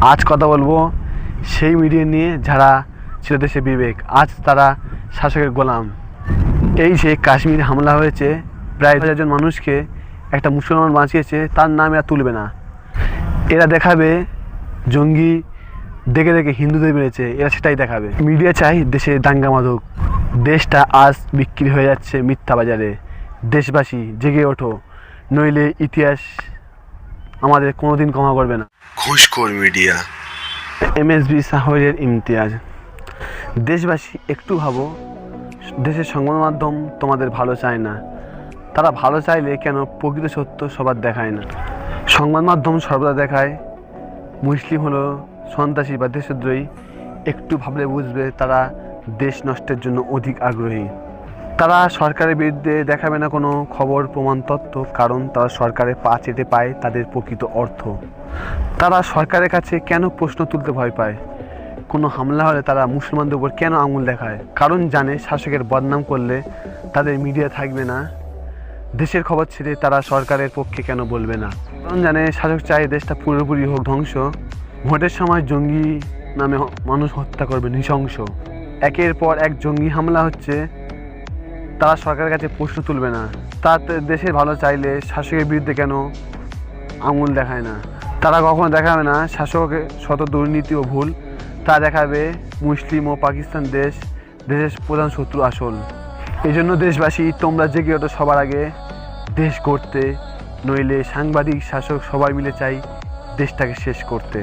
আজ কথা বলব সেই মিডিয়া নিয়ে যারা ছিল দেশে বিবেক, আজ তারা শাসকের গোলাম। এই যে কাশ্মীরে হামলা হয়েছে, প্রায় দু হাজারজন মানুষকে একটা মুসলমান বাঁচিয়েছে, তার নাম এরা তুলবে না। এরা দেখাবে জঙ্গি দেখে দেখে হিন্দুদের মেরেছে, এরা সেটাই দেখাবে। মিডিয়া চাই দেশে দাঙ্গা মাদক। দেশটা আজ বিক্রি হয়ে যাচ্ছে মিথ্যা বাজারে। দেশবাসী জেগে ওঠো, নইলে ইতিহাস আমাদের কোনোদিন ক্ষমা করবে না। ঘুষখোর মিডিয়া। এমএসবি সাহরের ইমতিয়াজ। দেশবাসী একটু ভাবো দেশের সংবাদ মাধ্যম তোমাদের ভালো চায় না। তারা ভালো চাইলে কেন প্রকৃত সত্য সবার দেখায় না? সংবাদ মাধ্যম সর্বদা দেখায় মুসলিম হলো সন্ত্রাসী বা দেশদ্রোহী একটু ভাবলে বুঝবে তারা দেশ নষ্টের জন্য অধিক আগ্রহী। তারা সরকারের বিরুদ্ধে দেখাবে না কোনো খবর, প্রমাণ তত্ত্ব কারণ তারা সরকারের পা চেটে পায় তাদের প্রকৃত অর্থ। তারা সরকারের কাছে কেন প্রশ্ন তুলতে ভয় পায়? কোনো হামলা হলে তারা মুসলমানদের উপর কেন আঙুল দেখায়? কারণ জানে শাসকের বদনাম করলে তাদের মিডিয়া থাকবে না। দেশের খবর ছেড়ে তারা সরকারের পক্ষে কেন বলবে না? কারণ জানে শাসক চায় দেশটা পুরোপুরি হোক ধ্বংস। ভোটের সময় জঙ্গি নামে মানুষ হত্যা করবে নৃশংস। একের পর এক জঙ্গি হামলা হচ্ছে তারা সরকারের কাছে প্রশ্ন তুলবে না। তাতে দেশের ভালো চাইলে শাসকের বিরুদ্ধে কেন আঙুল দেখায় না? তারা কখনো দেখাবে না শাসকের শত দুর্নীতি ও ভুল। তা দেখাবে মুসলিম ও পাকিস্তান দেশ, দেশের প্রধান শত্রু আসল। এই জন্য দেশবাসী, তোমরা জেগে ওঠো সবার আগে। দেশ গড়তে, নইলে সাংবাদিক, শাসক সবাই মিলে চাই দেশটাকে শেষ করতে।